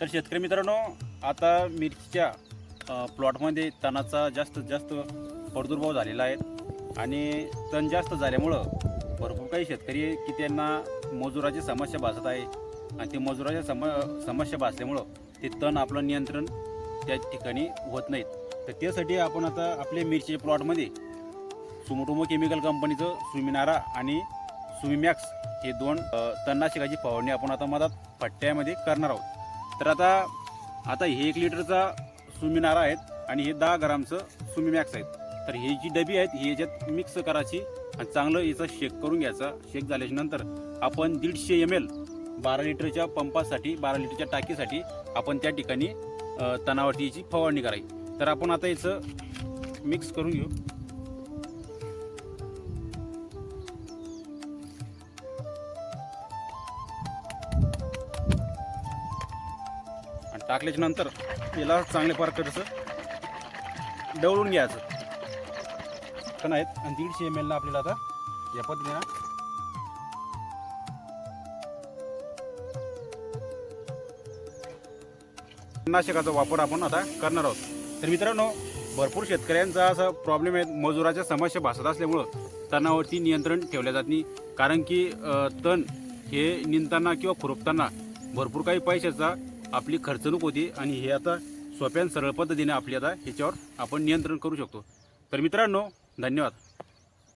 तर शेतकरी मित्रांनो आता मिरचीच्या प्लॉटमध्ये तणाचा जास्तीत जास्त प्रादुर्भाव झालेला आहे आणि तण जास्त झाल्यामुळं भरपूर काही शेतकरी की त्यांना मजुराची समस्या भासत आहे आणि ते मजुराच्या सम समस्या भासल्यामुळं ते तण आपलं नियंत्रण त्या ठिकाणी होत नाहीत. तर त्यासाठी आपण आता आपल्या मिरचीच्या प्लॉटमध्ये सुमोटोमो केमिकल कंपनीचं सुमिनारा आणि सुमिमॅक्स हे दोन तणनाशकाची फवारणी आपण आता मधात पट्ट्यामध्ये करणार आहोत. तर आता आता हे एक लिटरचा सुमिनारा आहेत आणि हे दहा ग्रामचं सुमिमॅक्स आहेत. तर ही जी डबी आहेत ही याच्यात मिक्स करायची आणि चांगलं याचा शेक करून घ्यायचा. शेक झाल्याच्यानंतर आपण दीडशे एम एल बारा लिटरच्या पंपासाठी बारा लिटरच्या टाकीसाठी आपण त्या ठिकाणी अ, तणावरती याची फवारणी करायची. तर आपण आता याचं मिक्स करून घेऊ. टाकल्याच्या नंतर याला चांगल्या प्रकारचं डवळून घ्यायचं. पण आहेत आणि दीडशे एम एलला आपल्याला आता या पद्धतीनं नाशकाचा वापर आपण आता करणार आहोत. तर मित्रांनो भरपूर शेतकऱ्यांचा असा प्रॉब्लेम आहे. मजुराच्या समस्या भासत असल्यामुळं तणावरती नियंत्रण ठेवल्या जात नाही. कारण की तण हे निंदताना किंवा खुरपताना भरपूर काही पैशाचा आपली खर्चणूक होती आणि हे आता सोप्या सरळ पद्धतीने आपली आता ह्याच्यावर आपण नियंत्रण करू शकतो. तर मित्रांनो धन्यवाद.